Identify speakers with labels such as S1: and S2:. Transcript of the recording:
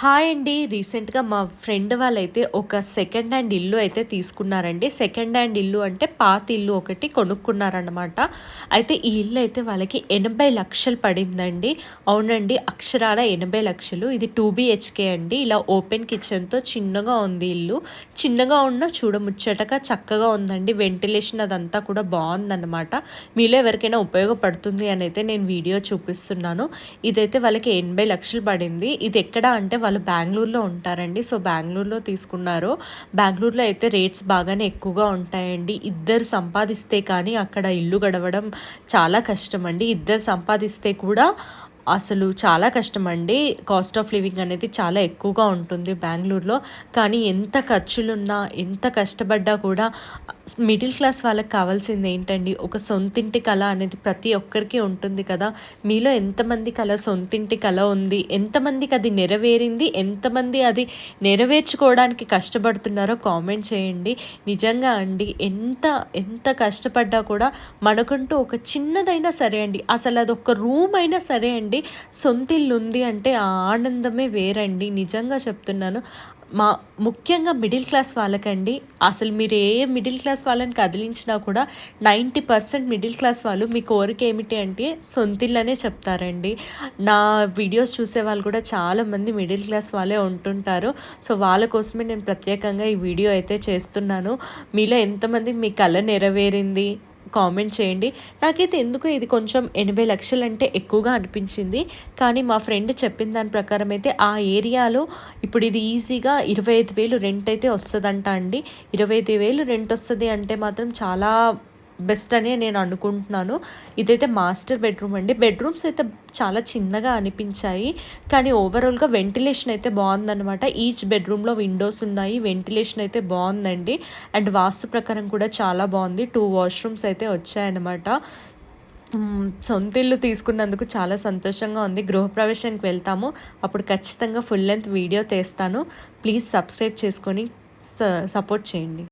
S1: Hi అండి. రీసెంట్గా మా ఫ్రెండ్ వాళ్ళైతే ఒక సెకండ్ హ్యాండ్ ఇల్లు అయితే తీసుకున్నారండి. సెకండ్ హ్యాండ్ ఇల్లు అంటే పాత ఇల్లు ఒకటి కొనుక్కున్నారనమాట అయితే ఈ ఇల్లు అయితే వాళ్ళకి ఎనభై లక్షలు పడిందండి. అవునండి అక్షరాల ఎనభై లక్షలు. ఇది టూ బిహెచ్కే అండి. ఇలా ఓపెన్ కిచెన్తో చిన్నగా ఉంది ఇల్లు. చిన్నగా ఉన్న చూడముచ్చటగా చక్కగా ఉందండి. వెంటిలేషన్ అదంతా కూడా బాగుందన్నమాట. మీలో ఎవరికైనా ఉపయోగపడుతుంది అని అయితే నేను వీడియో చూపిస్తున్నాను. ఇదైతే వాళ్ళకి ఎనభై లక్షలు పడింది. ఇది ఎక్కడ అంటే వాళ్ళు బెంగళూరులో ఉంటారండి. సో బెంగళూరులో తీసుకున్నారు. బెంగళూరులో అయితే రేట్స్ బాగానే ఎక్కువగా ఉంటాయండి. ఇద్దరు సంపాదిస్తే కానీ అక్కడ ఇల్లు గడవడం చాలా కష్టం అండి ఇద్దరు సంపాదిస్తే కూడా అసలు చాలా కష్టం అండి కాస్ట్ ఆఫ్ లివింగ్ అనేది చాలా ఎక్కువగా ఉంటుంది బెంగళూరులో. కానీ ఎంత ఖర్చులున్నా ఎంత కష్టపడ్డా కూడా మిడిల్ క్లాస్ వాళ్ళకి కావాల్సింది ఏంటండి? ఒక సొంతింటి కళ అనేది ప్రతి ఒక్కరికి ఉంటుంది కదా. మీలో ఎంతమంది కళ సొంతింటి కళ ఉంది? ఎంతమందికి అది నెరవేరింది? ఎంతమంది అది నెరవేర్చుకోవడానికి కష్టపడుతున్నారో కామెంట్ చేయండి. నిజంగా అండి ఎంత ఎంత కష్టపడ్డా కూడా మనకంటూ ఒక చిన్నదైనా సరే అండి అసలు అది ఒక రూమ్ అయినా సరే అండి సొంతిల్లు ఉంది అంటే ఆ ఆనందమే వేరండి. నిజంగా చెప్తున్నాను. మా ముఖ్యంగా మిడిల్ క్లాస్ వాళ్ళకండి అసలు మీరు ఏ మిడిల్ క్లాస్ వాళ్ళని కదిలించినా కూడా నైంటీ పర్సెంట్ మిడిల్ క్లాస్ వాళ్ళు మీ కోరిక ఏమిటి అంటే సొంతిల్లనే చెప్తారండి. నా వీడియోస్ చూసే వాళ్ళు కూడా చాలామంది మిడిల్ క్లాస్ వాళ్ళే ఉంటుంటారు. సో వాళ్ళ కోసమే నేను ప్రత్యేకంగా ఈ వీడియో అయితే చేస్తున్నాను. మీలో ఎంతమంది మీ కళ నెరవేరింది? కామెంట్ చేయండి. నాకైతే ఎందుకు ఇది కొంచెం ఎనభై లక్షలు అంటే ఎక్కువగా అనిపించింది. కానీ మా ఫ్రెండ్ చెప్పిన దాని ప్రకారం అయితే ఆ ఏరియాలో ఇప్పుడు ఇది ఈజీగా ఇరవై ఐదు వేలు రెంట్ అయితే వస్తుందంట అండి. ఇరవై ఐదు వేలు రెంట్ వస్తుంది అంటే మాత్రం చాలా బెస్ట్ అని నేను అనుకుంటున్నాను. ఇదైతే మాస్టర్ బెడ్రూమ్ అండి. బెడ్రూమ్స్ అయితే చాలా చిన్నగా అనిపించాయి. కానీ ఓవరాల్గా వెంటిలేషన్ అయితే బాగుందన్నమాట. ఈచ్ బెడ్రూమ్లో విండోస్ ఉన్నాయి. వెంటిలేషన్ అయితే బాగుందండి. అండ్ వాస్తు ప్రకారం కూడా చాలా బాగుంది. టూ వాష్రూమ్స్ అయితే వచ్చాయన్నమాట. సొంత ఇల్లు తీసుకున్నందుకు చాలా సంతోషంగా ఉంది. గృహప్రవేశానికి వెళ్తాము. అప్పుడు ఖచ్చితంగా ఫుల్ లెంత్ వీడియో తీస్తాను. ప్లీజ్ సబ్స్క్రైబ్ చేసుకొని సపోర్ట్ చేయండి.